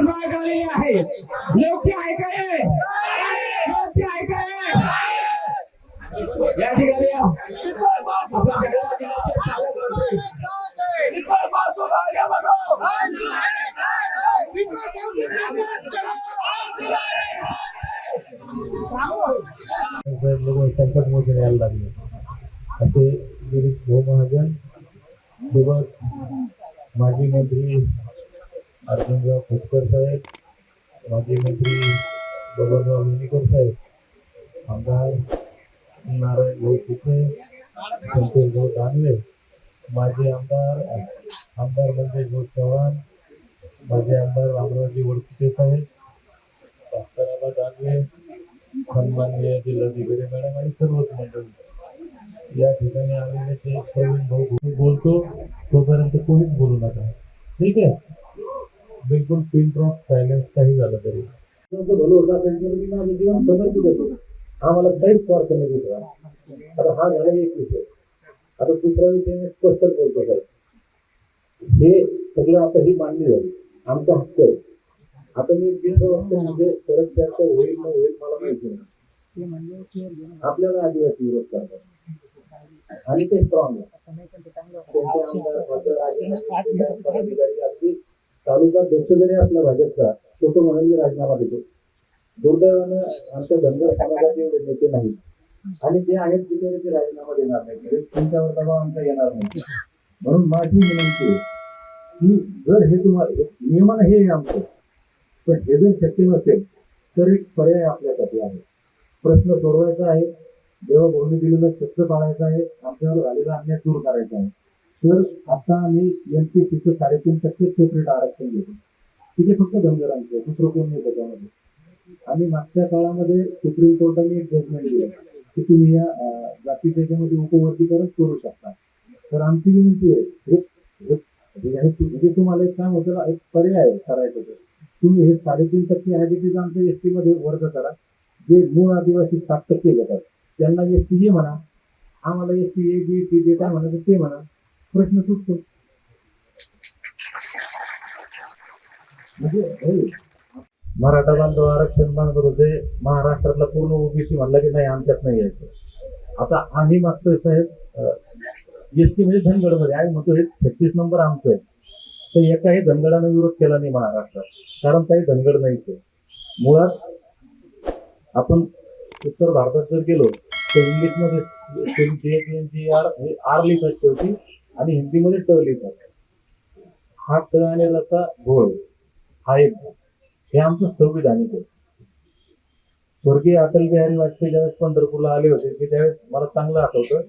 माग आलेली आहे. योग्य आहे काय योग्य आहे काय या ठिकाणी संकट यायला लागले असे गिरीश भाऊ महाजन सोबत माजी मंत्री अर्जुनराव खोतकर साहेब माजी मंत्री बबनराव लोणीकर साहेब आमदार नारायण भाऊ कुके संतोष भाऊ दानवे. माजी आमदार आमदार मंगेश भाऊ चव्हाण. माजी आमदार रामरावजी वडकुटे साहेब. भास्कराबा दानवे. सन्माननीय जिल्हाधिकारी मॅडम आणि सर्वच मंडळी. या ठिकाणी आलेले ते प्रवीण भाऊ बोलतो, तोपर्यंत कोणीच बोलू नका. ठीक आहे? बिलकुल पिन ड्रॉप सायलेन्स काही झालं तरी. भलं होतं असेल मी माझं जीवन समर्पित होतो आम्हाला काहीच स्वार्थ नाही दुसरा आता हा झाला एक विषय. आता दुसरा विषय मी स्पष्ट बोलतो सर. हे सगळं आता ही मान्य झाली आमचा हक्क आहे. आता मी बिंदू म्हणजे परत चर्चा होईल न होईल मला माहिती नाही. आपल्याला आदिवासी विरोध करतात. आणि ते स्ट्रॉंग आहे. तालुका अध्यक्ष जरी असला भाजपचा तो तो म्हणून मी राजीनामा देतो. दुर्दैवानं आमच्या धनगर समाजाचे एवढे नेते नाहीत. आणि जे आहेत तिथे ते राजीनामा देणार नाही म्हणजे त्यांच्यावर दबाव आमचा येणार नाही. म्हणून माझी विनंती आहे की जर हे तुम्हाला नियमन हे आमचं पण हे जर शक्य नसेल तर एक पर्याय आपल्यासाठी आहे. प्रश्न सोडवायचा आहे. जेव्हा दिलेलं दिलेला शब्द पाळायचा आहे. आमच्यावर झालेला अन्याय दूर करायचा आहे. तर आता आम्ही एम पी सीचं साडेतीन टक्के सेपरेट आरक्षण देतो. तिथे फक्त धनगरांचं दुसरं कोण नाही त्याच्यामध्ये. आणि मागच्या काळामध्ये सुप्रीम कोर्टाने एक जजमेंट दिलं की तुम्ही या जाती त्याच्यामध्ये उपवर्गीकरण करू शकता. तर आमची विनंती आहे हे- म्हणजे तुम्हाला एक काम होतं ना, एक पर्याय करायचं तर. तुम्ही हे साडेतीन टक्के आहे तिथे आमच्या एस टी मध्ये वर्ग करा. जे मूळ आदिवासी सात टक्के घेतात त्यांना एस टी म्हणा आम्हाला S T A B T जे काय म्हणायचं ते म्हणा. प्रश्न सुटतो. म्हणजे, मराठा बांधव आरक्षण मागत होते महाराष्ट्रातला पूर्ण ओबीसी म्हणलं की नाही आमच्यात नाही यायचं. आता आम्ही मागतोय साहेब एस टी म्हणजे धनगडमध्ये. आम्ही म्हणतो हे छत्तीस नंबर आमचं आहे. तर एकाही धनगडानं विरोध केला नाही महाराष्ट्रात. कारण काही धनगड नाहीच आहे मुळात आपण उत्तर भारतात जर गेलो तर इंग्लिशमध्ये आर हे आर होती आणि हिंदीमध्ये ट लिहितात. हा ट आणि लचा घोळ हा एक भाग. हे आमचं संविधानिक आहे. स्वर्गीय अटल बिहारी वाजपेयी ज्यावेळेस पंढरपूरला आले होते ते त्यावेळेस मला चांगलं आठवतं.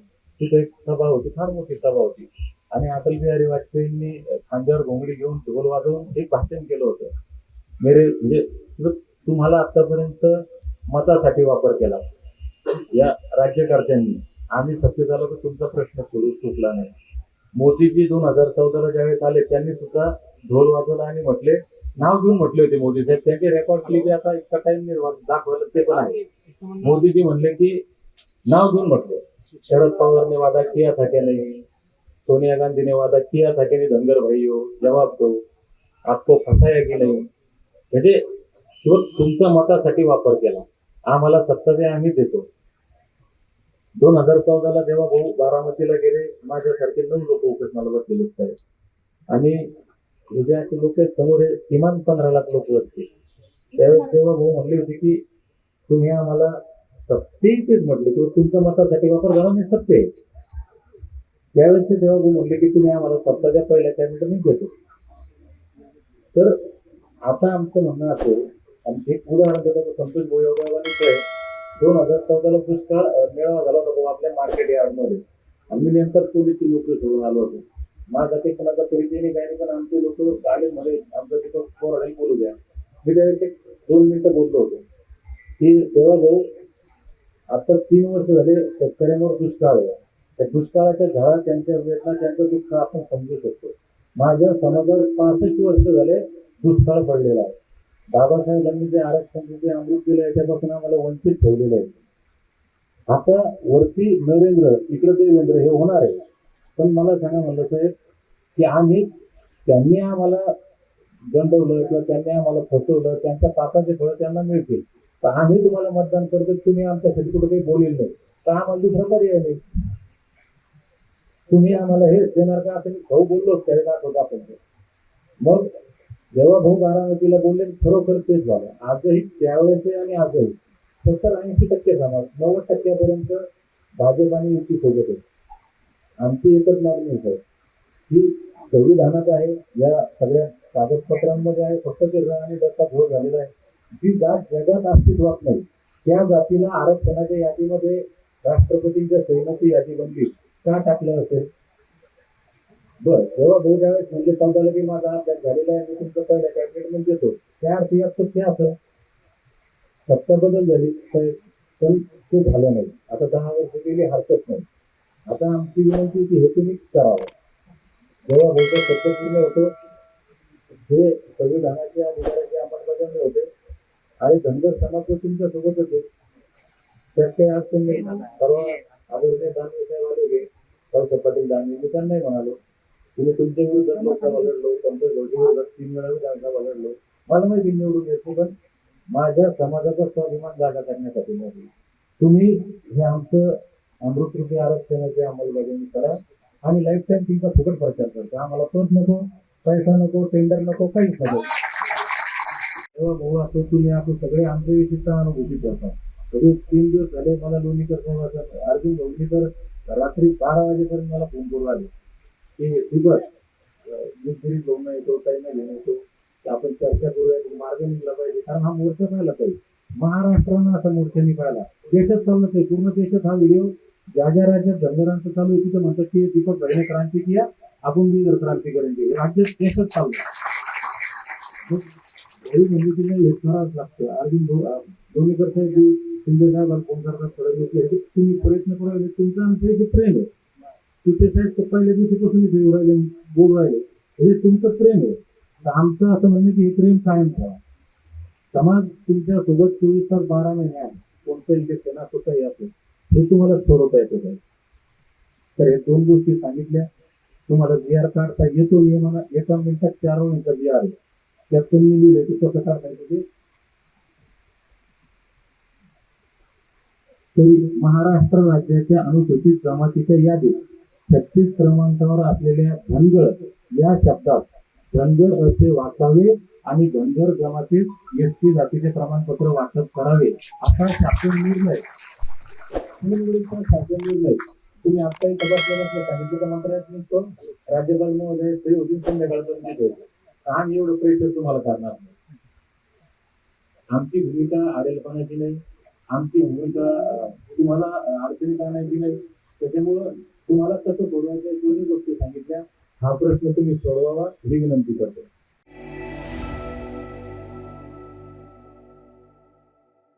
तिथे एक सभा होती फार मोठी सभा होती. आणि अटल बिहारी वाजपेयींनी खांद्यावर घोंगडी घेऊन ढोल वाजवून एक भाषण केलं होतं. मेरे म्हणजे तुम्हाला आतापर्यंत मतासाठी वापर केला. या राज्यकर्त्यांनी. आम्ही सत्तेत आलो तर तुमचा प्रश्न सुरू सुटला नाही. मोदीजी दोन हजार चौदाला ज्यावेळेस आले त्यांनी सुद्धा ढोल वाजवला आणि म्हटले नाव घेऊन म्हटले होते मोदी साहेब त्यांचे रेकॉर्ड क्लिप आता इतका टाइम दाखवलं ते पण आहे. मोदीजी म्हणले की नाव घेऊन म्हटले. शरद पवारने वादा किया था क्या नहीं? सोनिया गांधीने वादा किया था की धनगर भाई हो जवाब दो. आपको फसाया की नाही? म्हणजे तो तुमच्या मतासाठी वापर केला. आम्हाला सत्ता द्या आम्ही देतो. दोन हजार चौदाला जेव्हा भाऊ बारामतीला गेले माझ्यासारखे नऊ लोक उपोषणाला बसलेले होते. आणि हे असे लोक समोर किमान पंधरा लाख लोक असते त्यावेळेस तेव्हा भाऊ म्हणले होते की तुम्ही आम्हाला सत्ते तेच म्हटले किंवा तुमच्या मतासाठी वापर झाला नाही सत्य त्यावेळेस ते तेव्हा भाऊ म्हणले की तुम्ही आम्हाला सत्ताच्या पहिल्या त्यानंतर मी घेतो तर आता आमचं म्हणणं असं आणि एक उदाहरण देतो संतोष भोईवानीच आहे. दोन हजार चौदाला दुष्काळ मेळावा झाला होता भाऊ आपल्या मार्केट यार्डमध्ये. आम्ही नेमका पोलीसची नोकरी सोडून आलो होतो. माझा काही कोणाचा परिचय नाही काही नाही पण आमचे लोक आले मध्ये आमचं तिथं पोराडाही बोलू द्या. मी डायरेक्ट एक दोन मिनिटं बोललो होतो. की जवळजवळ आता तीन वर्ष झाले शेतकऱ्यांवर दुष्काळ आहे. त्या दुष्काळाच्या झाडा त्यांच्या वेदना त्यांचं दुःख आपण समजू शकतो. माझ्या समाजात पासष्ट वर्ष झाले दुष्काळ पडलेला आहे. बाबासाहेबांनी जे आरक्षण जे अमृत दिलं याच्यापासून आम्हाला वंचित ठेवलेलं आहे आता वरती नरेंद्र इकडे देवेंद्र हे होणार आहे पण मला सांगा म्हणलं साहेब की आम्ही त्यांनी आम्हाला गंडवलं किंवा त्यांनी आम्हाला फसवलं त्यांच्या पापाचे फळं त्यांना मिळतील. तर आम्ही तुम्हाला मतदान करतो तुम्ही आमच्यासाठी कुठे काही बोलेल नाही. तर आम्हाला दुसरा पर्याय नाही. तुम्ही आम्हाला हेच देणार का? असं मी भाऊ बोललो त्याला दाखवत आपण मग जेव्हा भाऊ बारामतीला बोलले खरोखर तेच झालं. आजही त्यावेळेस आणि आजही. सत्तर ऐंशी टक्के समाज नव्वद टक्क्यापर्यंत भाजप आणि युती सोबत आहे. आमची एकच मागणी आहे ही संविधानात आहे. या सगळ्या कागदपत्रांमध्ये आहे. फक्त ते र आणि दत्ता घोळ झालेला आहे. जी जात जगात अस्तित्वात नाही त्या जातीला आरक्षणाच्या यादीमध्ये राष्ट्रपतींच्या सहमती यादी बनली. का टाकलं असेल? बर जेव्हा भाऊ ज्यावेळेस म्हणजे समजायला की माझा अभ्यास झालेला आहे मी तुमचं पहिल्या कॅबिनेटमध्ये येतो त्या अर्थी असतं ते असं सत्ता बदल झाली पण ते झालं नाही. आता दहा वर्ष गेली हरकत नाही. आता आमची विनंती की हे तुम्ही करावं. जेव्हा भाऊचा सत्ता पूर्ण होतो हे संविधानाच्या अधिकाराची अंमलबजावणी होते आणि धनगर समाज तो तुमच्या सोबतच आहे त्यात काही अडचण नाही परवा आदरणीय दानवे साहेब आले होते पाटील दानवे मी त्यांनाही म्हणालो तुम्ही तुमच्या लोकसभा लढलो संतोष जोशी विरोधात तीन वेळा विधानसभा लढलो मला माहिती निवडून येतो पण माझ्या समाजाचा स्वाभिमान जागा करण्यासाठी नाही तुम्ही हे आमचं अमृतरूपी आरक्षणाची अंमलबजावणी करा आणि लाईफ टाईम तुमचा फुकट प्रचार करता. आम्हाला पद नको पैसा नको टेंडर नको काहीच नको. तेव्हा भाऊ असो तुम्ही असो सगळे आमच्या विशिष्ट अनुभूती करतात तरी तीन दिवस झाले मला लोणीकर साहेबाचा अर्जुन लोणीकर रात्री बारा वाजेपर्यंत मला फोन करू आले की दिवस मी घरी येतो काही नाही घेऊन येतो आपण चर्चा करूया की मार्ग निघला पाहिजे. कारण हा मोर्चा पाहिला पाहिजे. महाराष्ट्रानं असा मोर्चा निघाला. देशात चालू आहे पूर्ण देशात हा व्हिडिओ ज्या ज्या राज्यात धनगरांचं चालू आहे तिथं म्हणतात की दीपक भाईने क्रांती किया आपण बिगर जर क्रांती करून हे राज्यात देशात चालू आहे. म्हणजे की येणारच हे करावंच लागतं अजून दोन्ही दोन्हीकर साहेब शिंदे साहेबांना फोन करतात फडणवीस तुम्ही प्रयत्न करू तुमचं आमचं जे प्रेम आहे. तिथे साहेब तर पहिल्या दिवशीपासून इथे येऊ राहिले बोलू राहिले. हे तुमचं प्रेम आहे. तर आमचं असं म्हणणं की हे प्रेम कायम ठेवा. समाज तुमच्यासोबत चोवीस तास बारा महिने आहे. कोणतं इलेक्शन असो काही असो हे तुम्हाला सोडवता येतं काय तर हे दोन गोष्टी सांगितल्या. तुम्हाला जी आर काढता येतो नियमानं एका मिनिटात चार मिनिटात जी आर त्यात तुम्ही लिहिलं की कसं काढायचं ते. तरी महाराष्ट्र राज्याच्या अनुसूचित जमातीच्या यादीत छत्तीस क्रमांकावर असलेल्या धनगर या शब्दात धनगर असे वाचावे आणि धनगर जमातीत एस टी जातीचे प्रमाणपत्र वाटप करावे. असा शासन निर्णय. निवडणुकीचा शासन निर्णय. तुम्ही आत्ताही तपासल्यानंतर सांगितलं तर मंत्रालयात निघतो राज्यपाल महोदय ते होतील संध्याकाळपर्यंत तिथे होते. एवढं प्रेशर तुम्हाला करणार नाही. आमची भूमिका आडेलपणाची नाही. आमची भूमिका तुम्हाला अडचणीत आणायची नाही. त्याच्यामुळं तुम्हाला कसं सोडवायचं दोन्ही गोष्टी सांगितल्या. हा प्रश्न तुम्ही सोडवावा ही विनंती करतो.